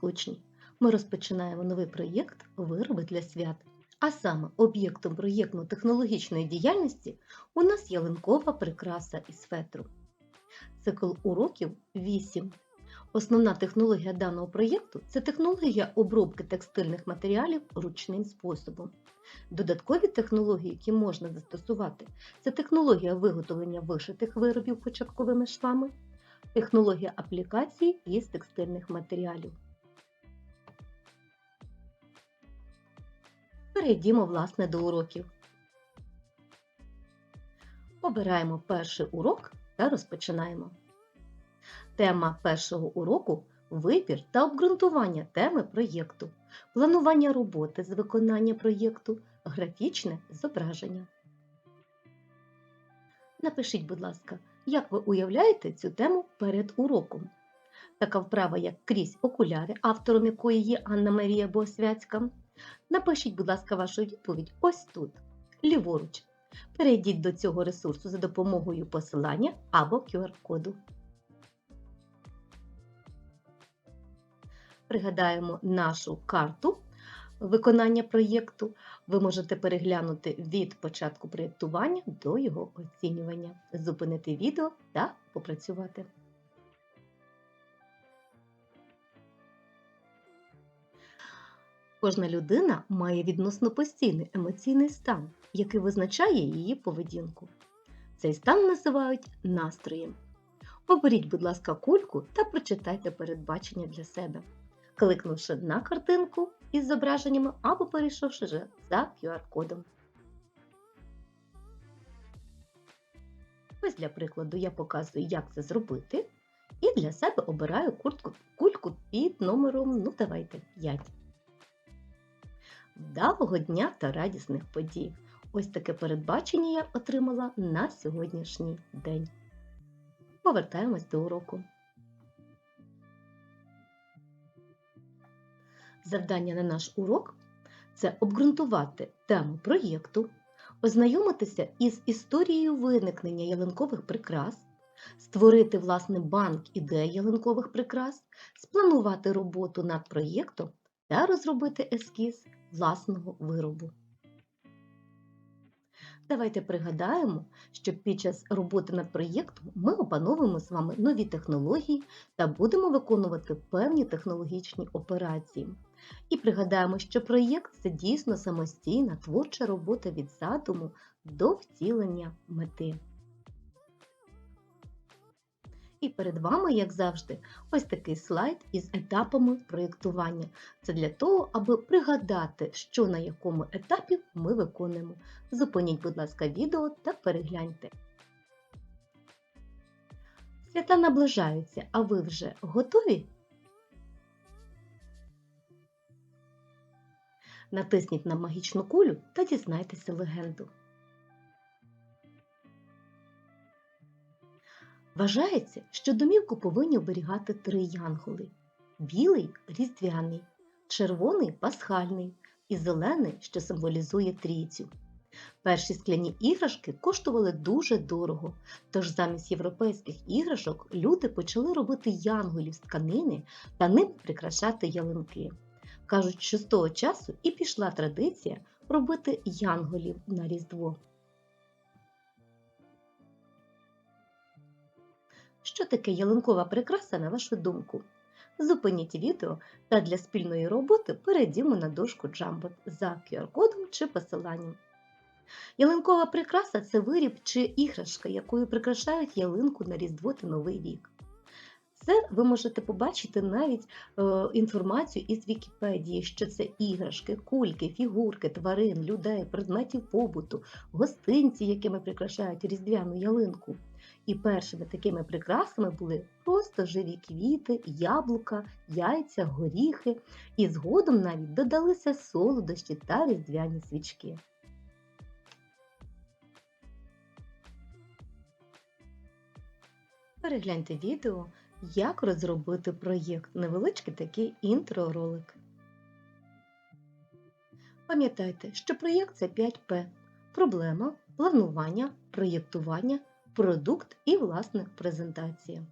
учні! Ми розпочинаємо новий проєкт Вироби для свят. А саме об'єктом проєктно-технологічної діяльності у нас ялинкова прикраса із фетру. Цикл уроків 8. Основна технологія даного проєкту це технологія обробки текстильних матеріалів ручним способом. Додаткові технології, які можна застосувати, це технологія виготовлення вишитих виробів початковими швами, технологія аплікації із текстильних матеріалів. Перейдімо власне до уроків. Обираємо перший урок та розпочинаємо. Тема першого уроку вибір та обґрунтування теми проєкту, планування роботи з виконання проєкту, графічне зображення. Напишіть, будь ласка, як ви уявляєте цю тему перед уроком. Така вправа, як крізь окуляри, автором якої є Анна Марія Босвяцька. Напишіть, будь ласка, вашу відповідь ось тут, ліворуч. Перейдіть до цього ресурсу за допомогою посилання або QR-коду. Пригадаємо нашу карту виконання проєкту. Ви можете переглянути від початку проєктування до його оцінювання, зупинити відео та попрацювати. Кожна людина має відносно постійний емоційний стан, який визначає її поведінку. Цей стан називають настроєм. Оберіть, будь ласка, кульку та прочитайте передбачення для себе, кликнувши на картинку із зображеннями або перейшовши вже за QR-кодом. Ось для прикладу я показую, як це зробити, і для себе обираю куртку, кульку під номером, ну давайте, 5. Вдалого дня та радісних подій! Ось таке передбачення я отримала на сьогоднішній день. Повертаємось до уроку. Завдання на наш урок це обґрунтувати тему проєкту, ознайомитися із історією виникнення ялинкових прикрас, створити власний банк ідей ялинкових прикрас, спланувати роботу над проєктом та розробити ескіз власного виробу. Давайте пригадаємо, що під час роботи над проєктом ми опановуємо з вами нові технології та будемо виконувати певні технологічні операції. І пригадаємо, що проєкт це дійсно самостійна творча робота від задуму до втілення мети. І перед вами, як завжди, ось такий слайд із етапами проєктування. Це для того, аби пригадати, що на якому етапі ми виконуємо. Зупиніть, будь ласка, відео та перегляньте. Свята наближаються, а ви вже готові? Натисніть на магічну кулю та дізнайтеся легенду. Вважається, що домівку повинні оберігати три янголи: білий різдвяний, червоний пасхальний і зелений, що символізує трійцю. Перші скляні іграшки коштували дуже дорого, тож замість європейських іграшок люди почали робити янголів з тканини та ним прикрашати ялинки. Кажуть, що з того часу і пішла традиція робити янголів на Різдво. Що таке ялинкова прикраса, на вашу думку? Зупиніть відео та для спільної роботи перейдімо на дошку Jamboard за QR-кодом чи посиланням. Ялинкова прикраса це виріб чи іграшка, якою прикрашають ялинку на Різдво та Новий рік. Це ви можете побачити навіть е, інформацію із Вікіпедії, що це іграшки, кульки, фігурки, тварин, людей, предметів побуту, гостинці, якими прикрашають різдвяну ялинку. І першими такими прикрасами були просто живі квіти, яблука, яйця, горіхи, і згодом навіть додалися солодощі та різдвяні свічки. Перегляньте відео, як розробити проєкт, невеличкий такий інтро-ролик. Пам'ятайте, що проєкт це 5П проблема, планування, проєктування продукт і, власне, презентація.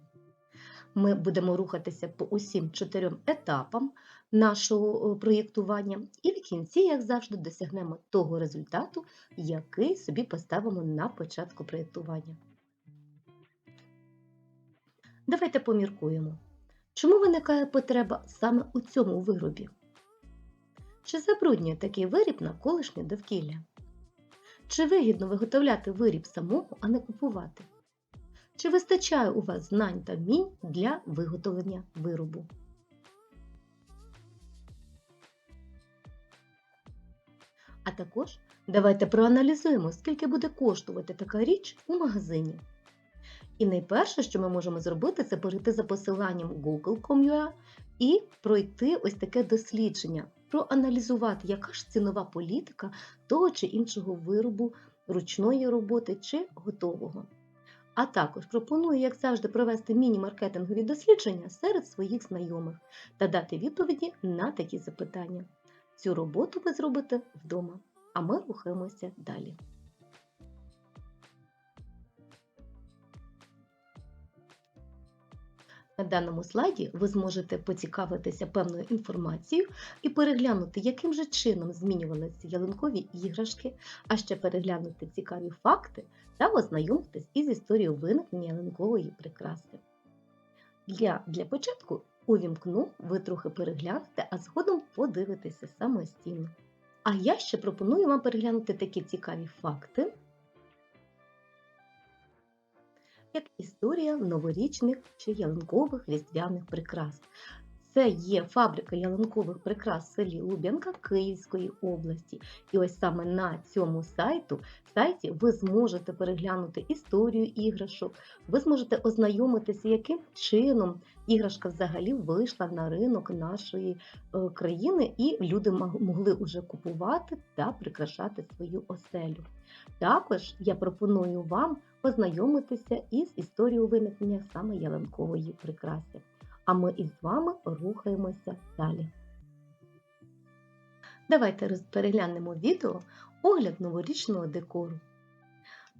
Ми будемо рухатися по усім чотирьом етапам нашого е, проєктування, і в кінці, як завжди, досягнемо того результату, який собі поставимо на початку проєктування. Давайте поміркуємо, чому виникає потреба саме у цьому виробі? Чи забруднює такий виріб навколишнє довкілля? Чи вигідно виготовляти виріб самому, а не купувати? Чи вистачає у вас знань та вмінь для виготовлення виробу? А також давайте проаналізуємо, скільки буде коштувати така річ у магазині. І найперше, що ми можемо зробити, це перейти за посиланням google.com.ua і пройти ось таке дослідження, проаналізувати, яка ж цінова політика того чи іншого виробу ручної роботи чи готового. А також пропоную, як завжди, провести міні-маркетингові дослідження серед своїх знайомих та дати відповіді на такі запитання. Цю роботу ви зробите вдома, а ми рухаємося далі. На даному слайді ви зможете поцікавитися певною інформацією і переглянути, яким же чином змінювалися ялинкові іграшки, а ще переглянути цікаві факти та ознайомитись із історією виникнення ялинкової прикраси. Для, для початку увімкну, ви трохи переглянете, а згодом подивитеся самостійно. А я ще пропоную вам переглянути такі цікаві факти, як історія новорічних чи ялинкових різдвяних прикрас. Це є фабрика ялинкових прикрас в селі Луб'янка Київської області. І ось саме на цьому сайту, сайті ви зможете переглянути історію іграшок, ви зможете ознайомитися, яким чином іграшка взагалі вийшла на ринок нашої е, країни, і люди могли вже купувати та прикрашати свою оселю. Також я пропоную вам познайомитися із історією виникнення саме ялинкової прикраси. А ми із вами рухаємося далі. Давайте переглянемо відео огляд новорічного декору.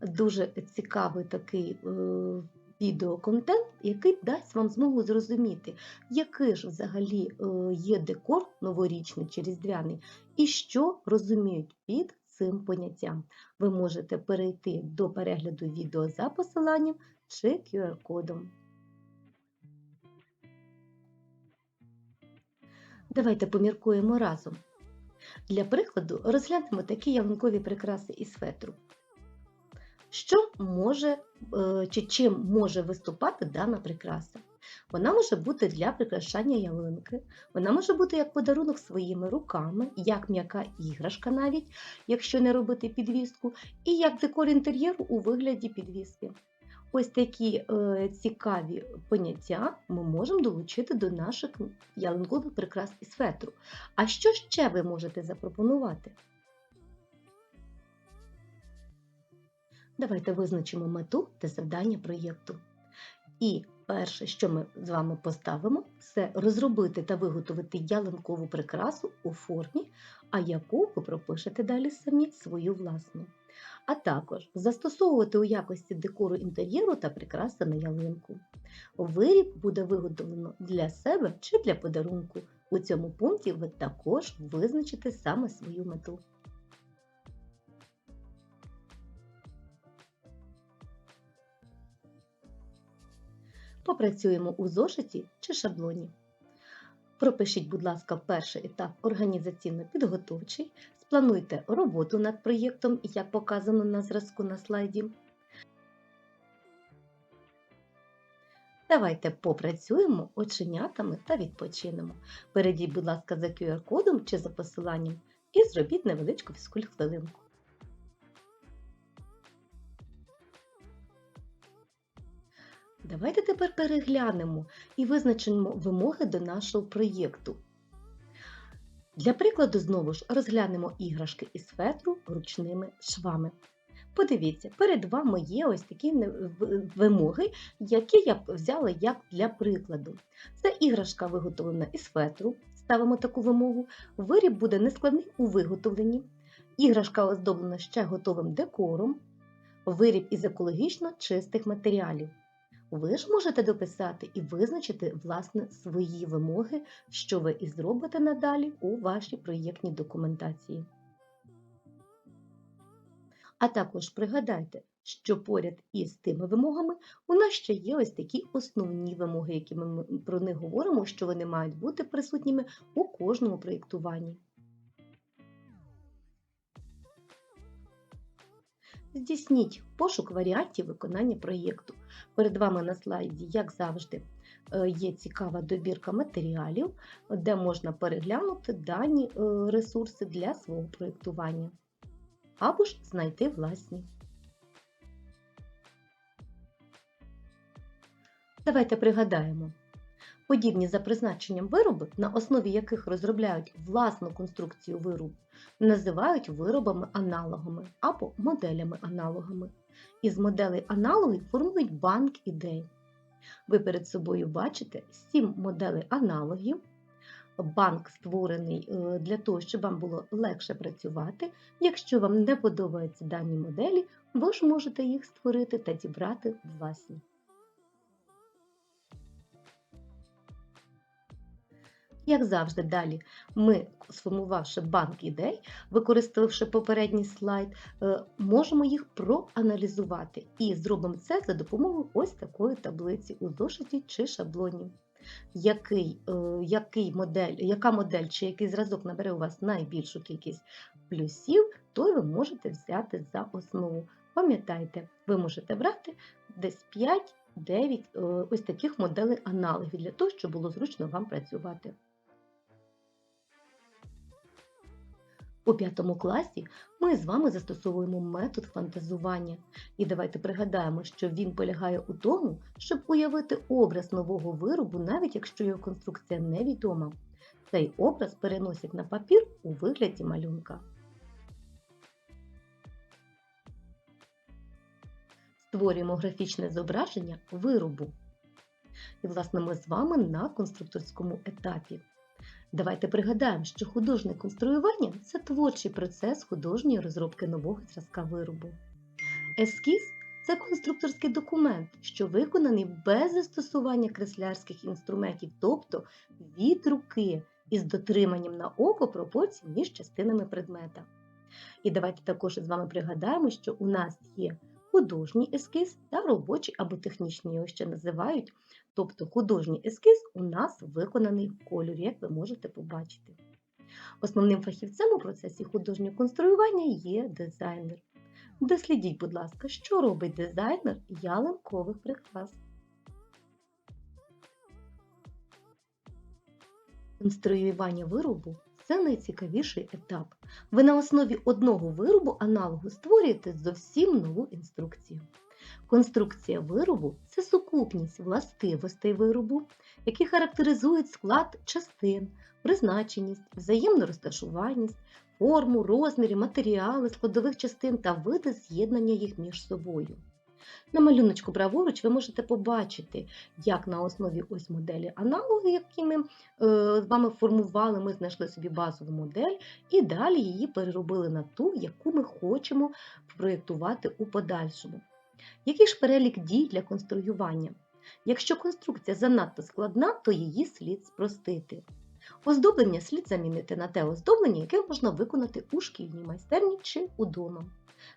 Дуже цікавий такий е, відеоконтент, який дасть вам змогу зрозуміти, який ж взагалі е, є декор новорічний чи різдвяний, і що розуміють під цим поняттям. Ви можете перейти до перегляду відео за посиланням чи QR-кодом. Давайте поміркуємо разом. Для прикладу розглянемо такі ялинкові прикраси із фетру. Що може е, чи чим може виступати дана прикраса? Вона може бути для прикрашання ялинки, вона може бути як подарунок своїми руками, як м'яка іграшка навіть, якщо не робити підвіску, і як декор інтер'єру у вигляді підвіски. Ось такі е, цікаві поняття ми можемо долучити до наших ялинкових прикрас із фетру. А що ще ви можете запропонувати? Давайте визначимо мету та завдання проєкту. І перше, що ми з вами поставимо, це розробити та виготовити ялинкову прикрасу у формі, а яку ви пропишете далі самі свою власну. А також застосовувати у якості декору інтер'єру та прикраси на ялинку. Виріб буде виготовлено для себе чи для подарунку. У цьому пункті ви також визначите саме свою мету. Попрацюємо у зошиті чи шаблоні. Пропишіть, будь ласка, перший етап організаційно-підготовчий, сплануйте роботу над проєктом, як показано на зразку на слайді. Давайте попрацюємо оченятами та відпочинемо. Перейдіть, будь ласка, за QR-кодом чи за посиланням і зробіть невеличку фізкульт-хвилинку. Давайте тепер переглянемо і визначимо вимоги до нашого проєкту. Для прикладу, знову ж розглянемо іграшки із фетру ручними швами. Подивіться, перед вами є ось такі вимоги, які я взяла як для прикладу. Це іграшка виготовлена із фетру, ставимо таку вимогу. Виріб буде нескладний у виготовленні. Іграшка оздоблена ще готовим декором. Виріб із екологічно чистих матеріалів. Ви ж можете дописати і визначити власне свої вимоги, що ви і зробите надалі у вашій проєктній документації. А також пригадайте, що поряд із тими вимогами у нас ще є ось такі основні вимоги, які ми про них говоримо, що вони мають бути присутніми у кожному проєктуванні. Здійсніть пошук варіантів виконання проєкту. Перед вами на слайді, як завжди, е, є цікава добірка матеріалів, де можна переглянути дані е, ресурси для свого проєктування або ж знайти власні. Давайте пригадаємо. Подібні за призначенням вироби, на основі яких розробляють власну конструкцію виробу, називають виробами-аналогами або моделями-аналогами. Із моделей аналогів формують банк ідей. Ви перед собою бачите 7 моделей аналогів. Банк створений е, для того, щоб вам було легше працювати. Якщо вам не подобаються дані моделі, ви ж можете їх створити та зібрати власні. Як завжди, далі ми, сформувавши банк ідей, використавши попередній слайд, е, можемо їх проаналізувати і зробимо це за допомогою ось такої таблиці у зошиті чи шаблоні. Який, е, який модель, Яка модель чи який зразок набере у вас найбільшу кількість плюсів, то ви можете взяти за основу. Пам'ятайте, ви можете брати десь 5-9 е, ось таких моделей аналогів для того, щоб було зручно вам працювати. У п'ятому класі ми з вами застосовуємо метод фантазування. І давайте пригадаємо, що він полягає у тому, щоб уявити образ нового виробу, навіть якщо його конструкція невідома. Цей образ переносять на папір у вигляді малюнка. Створюємо графічне зображення виробу. І, власне, ми з вами на конструкторському етапі. Давайте пригадаємо, що художнє конструювання це творчий процес художньої розробки нового зразка виробу. Ескіз це конструкторський документ, що виконаний без застосування креслярських інструментів, тобто від руки із дотриманням на око пропорцій між частинами предмета. І давайте також з вами пригадаємо, що у нас є художній ескіз та робочий або технічний його ще називають. Тобто художній ескіз у нас виконаний в кольорі, як ви можете побачити. Основним фахівцем у процесі художнього конструювання є дизайнер. Дослідіть, будь ласка, що робить дизайнер ялинкових прикрас. Конструювання виробу це найцікавіший етап. Ви на основі одного виробу аналогу створюєте зовсім нову інструкцію. Конструкція виробу це сукупність властивостей виробу, які характеризують склад частин, призначеність, взаємну розташуваність, форму, розміри, матеріали складових частин та види з'єднання їх між собою. На малюночку праворуч ви можете побачити, як на основі ось моделі аналоги, які ми е, з вами формували, ми знайшли собі базову модель і далі її переробили на ту, яку ми хочемо проєктувати у подальшому. Який ж перелік дій для конструювання? Якщо конструкція занадто складна, то її слід спростити. Оздоблення слід замінити на те оздоблення, яке можна виконати у шкільній майстерні чи удома.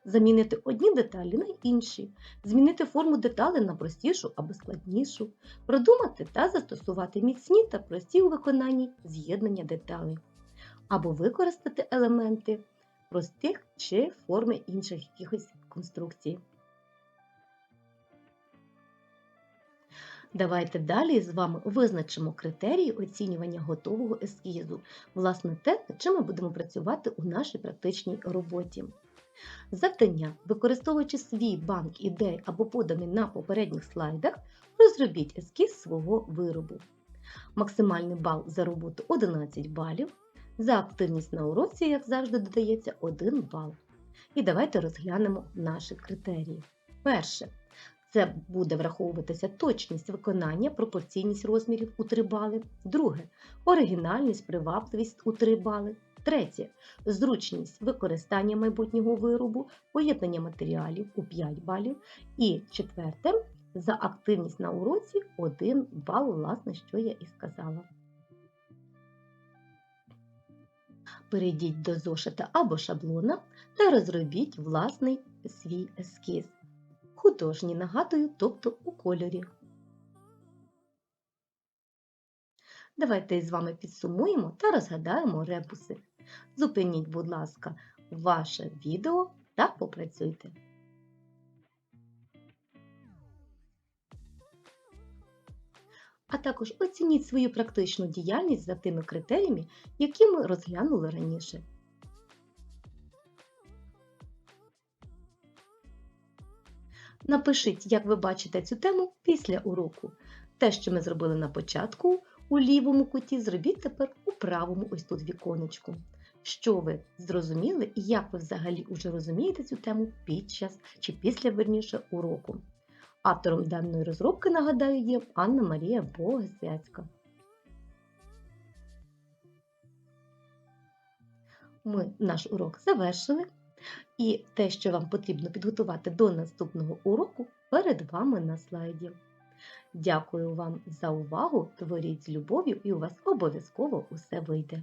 Замінити одні деталі на інші, змінити форму деталей на простішу або складнішу, продумати та застосувати міцні та прості у виконанні з'єднання деталей, або використати елементи простих чи форми інших якихось конструкцій. Давайте далі з вами визначимо критерії оцінювання готового ескізу, власне, те, над чим ми будемо працювати у нашій практичній роботі. Завдання, використовуючи свій банк ідей або поданий на попередніх слайдах, розробіть ескіз свого виробу. Максимальний бал за роботу 11 балів. За активність на уроці, як завжди, додається 1 бал. І давайте розглянемо наші критерії. Перше. Це буде враховуватися точність виконання, пропорційність розмірів у 3 бали. Друге оригінальність, привабливість у 3 бали. Третє зручність використання майбутнього виробу, поєднання матеріалів у 5 балів. І четверте За активність на уроці 1 бал, власне, що я і сказала. Перейдіть до зошита або шаблона та розробіть власний свій ескіз. Художній, нагадую, тобто у кольорі. Давайте із вами підсумуємо та розгадаємо ребуси. Зупиніть, будь ласка, ваше відео та попрацюйте. А також оцініть свою практичну діяльність за тими критеріями, які ми розглянули раніше. Напишіть, як ви бачите цю тему після уроку. Те, що ми зробили на початку у лівому куті, зробіть тепер у правому ось тут віконечку. Що ви зрозуміли і як ви взагалі уже розумієте цю тему під час чи після верніше уроку. Автором даної розробки, нагадаю, є Анна Марія Богосвяцька. Ми наш урок завершили, і те, що вам потрібно підготувати до наступного уроку, перед вами на слайді. Дякую вам за увагу! Творіть з любов'ю і у вас обов'язково усе вийде.